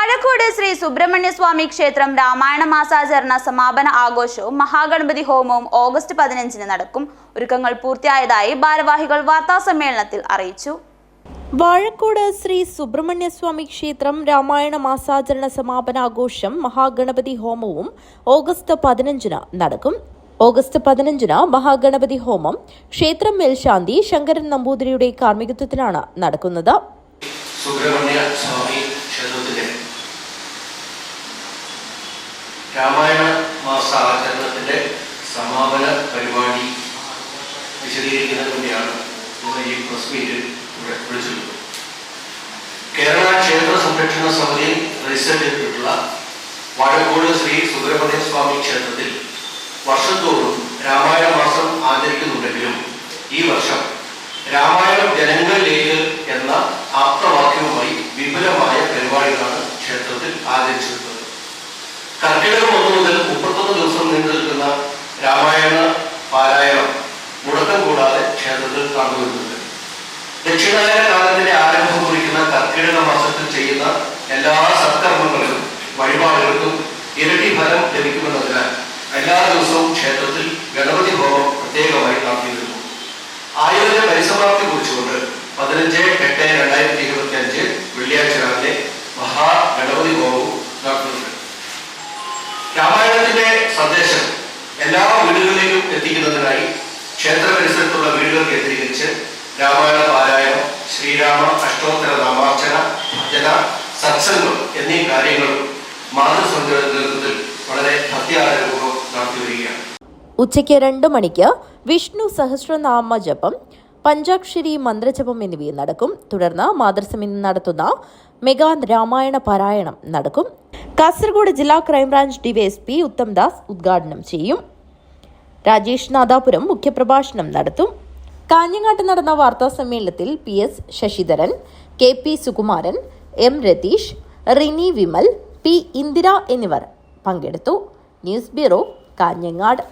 വാഴക്കോട് ശ്രീ സുബ്രഹ്മണ്യസ്വാമി ക്ഷേത്രം രാമായണ മാസാചരണ സമാപന ആഘോഷവും മഹാഗണപതി ഹോമവും ഓഗസ്റ്റ് പതിനഞ്ചിന് നടക്കും. ഒരുക്കങ്ങൾ പൂർത്തിയായതായി ഭാരവാഹികൾ വാർത്താസമ്മേളനത്തിൽ അറിയിച്ചു. വാഴക്കോട് ശ്രീ സുബ്രഹ്മണ്യസ്വാമി ക്ഷേത്രം രാമായണ മാസാചരണ സമാപനാഘോഷം മഹാഗണപതി ഹോമവും ഓഗസ്റ്റ് പതിനഞ്ചിന് നടക്കും. ഓഗസ്റ്റ് പതിനഞ്ചിന് മഹാഗണപതി ഹോമം ക്ഷേത്രം മേൽശാന്തി ശങ്കരൻ നമ്പൂതിരിയുടെ കാർമ്മികത്വത്തിലാണ് നടക്കുന്നത്. സുബ്രഹ്മണ്യ സ്വാമി രാമായണ മാസാചരണത്തിന്റെ സമാപന പരിപാടി വിശദീകരിക്കുന്നത് വേണ്ടിയാണ് ഇന്ന് ഈ പ്രസ് മീറ്റിൽ വിളിച്ചിട്ടുള്ളത്. കേരള ക്ഷേത്ര സംരക്ഷണ സമിതി രജിസ്റ്റർ ചെയ്തിട്ടുള്ള വാഴക്കോട് ശ്രീ സുബ്രഹ്മണ്യ സ്വാമി ക്ഷേത്രത്തിൽ വർഷത്തോറും രാമായണ മാസം ആചരിക്കുന്നുണ്ടെങ്കിലും ഈ വർഷം രാമായണം ജനങ്ങളിലേക്ക് എന്ന കർക്കിടകം ഒന്ന് മുതൽ മുപ്പത്തൊന്ന് ദിവസം നീണ്ടു നിൽക്കുന്ന രാമായണ പാരായണം മുടക്കം കൂടാതെ ക്ഷേത്രത്തിൽ കണ്ടുവരുന്നുണ്ട്. ദക്ഷിണായന കാലത്തിന്റെ ആരംഭം കുറിക്കുന്ന കർക്കിടക മാസത്തിൽ ചെയ്യുന്ന എല്ലാ സത്കർമ്മങ്ങളിലും വഴിപാടുകൾക്കും ഇരട്ടി ഫലം ലഭിക്കുമെന്നതിനാൽ എല്ലാ ദിവസവും ക്ഷേത്രത്തിൽ ഗണപതി ഹോമം പ്രത്യേകമായി നടത്തിയിരുന്നു. ആയുധ പരിസമാപ്തി കുറിച്ചുകൊണ്ട് പതിനഞ്ച് എട്ട് രണ്ടായിരത്തി രാമായണത്തിന്റെ സന്ദേശം എല്ലാ വീടുകളിലും എത്തിക്കുന്നതിനായി ക്ഷേത്ര പരിസരത്തുള്ള വീടുകൾ കേന്ദ്രീകരിച്ച് രാമായണ പാരായണം ശ്രീരാമ അഷ്ടോത്തര നാമാർച്ചന ഭജന സത്സംഗം എന്നീ കാര്യങ്ങളും മാതൃസംഘയുടെ വളരെ ഭക്തിയാദരപൂർവം നടത്തി വരികയാണ് ഉച്ചയ്ക്ക് രണ്ട് മണിക്ക് വിഷ്ണു സഹസ്രനാമ ജപം പഞ്ചാക്ഷരി മന്ത്രജപം എന്നിവയും നടക്കും. തുടർന്ന് മാതൃസമിതി നടത്തുന്ന മെഗാ രാമായണ പാരായണം നടക്കും. കാസർഗോഡ് ജില്ലാ ക്രൈംബ്രാഞ്ച് ഡിവൈഎസ്പി ഉത്തം ദാസ് ഉദ്ഘാടനം ചെയ്യും. രാജേഷ് നാദാപുരം മുഖ്യപ്രഭാഷണം നടത്തും. കാഞ്ഞങ്ങാട്ട് നടന്ന വാർത്താ സമ്മേളനത്തിൽ P S Sasidharan K P Sukumaran M Ratheesh Rini Vimal P Indira എന്നിവർ പങ്കെടുത്തു. News bureau Kanhangad.